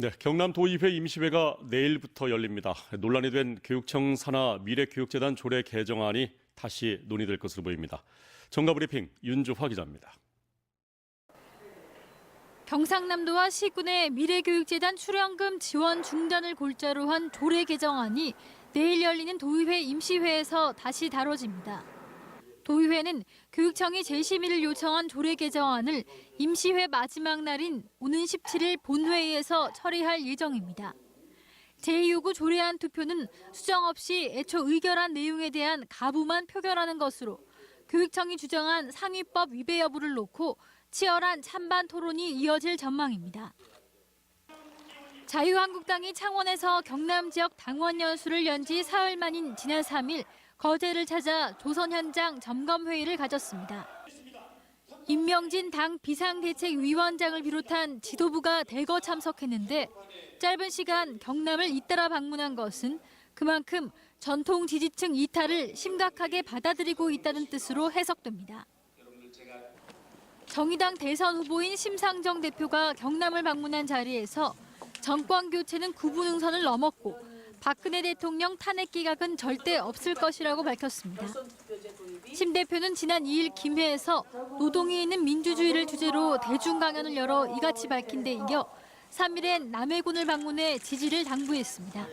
네, 경남 도의회 임시회가 내일부터 열립니다. 논란이 된 교육청 산하 미래교육재단 조례 개정안이 다시 논의될 것으로 보입니다. 정가 브리핑 윤주화 기자입니다. 경상남도와 시군의 미래교육재단 출연금 지원 중단을 골자로 한 조례 개정안이 내일 열리는 도의회 임시회에서 다시 다뤄집니다. 도의회는 교육청이 재심의를 요청한 조례 개정안을 임시회 마지막 날인 오는 17일 본회의에서 처리할 예정입니다. 제2요구 조례안 투표는 수정 없이 애초 의결한 내용에 대한 가부만 표결하는 것으로 교육청이 주장한 상위법 위배 여부를 놓고 치열한 찬반 토론이 이어질 전망입니다. 자유한국당이 창원에서 경남 지역 당원 연수를 연 지 사흘 만인 지난 3일 거제를 찾아 조선 현장 점검 회의를 가졌습니다. 임명진 당 비상대책위원장을 비롯한 지도부가 대거 참석했는데 짧은 시간 경남을 잇따라 방문한 것은 그만큼 전통 지지층 이탈을 심각하게 받아들이고 있다는 뜻으로 해석됩니다. 정의당 대선 후보인 심상정 대표가 경남을 방문한 자리에서 정권 교체는 구분응선을 넘었고 박근혜 대통령 탄핵 기각은 절대 없을 것이라고 밝혔습니다. 심 대표는 지난 2일 김해에서 노동이 있는 민주주의를 주제로 대중 강연을 열어 이같이 밝힌 데 이어 3일엔 남해군을 방문해 지지를 당부했습니다.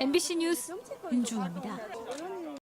MBC 뉴스 윤주호입니다.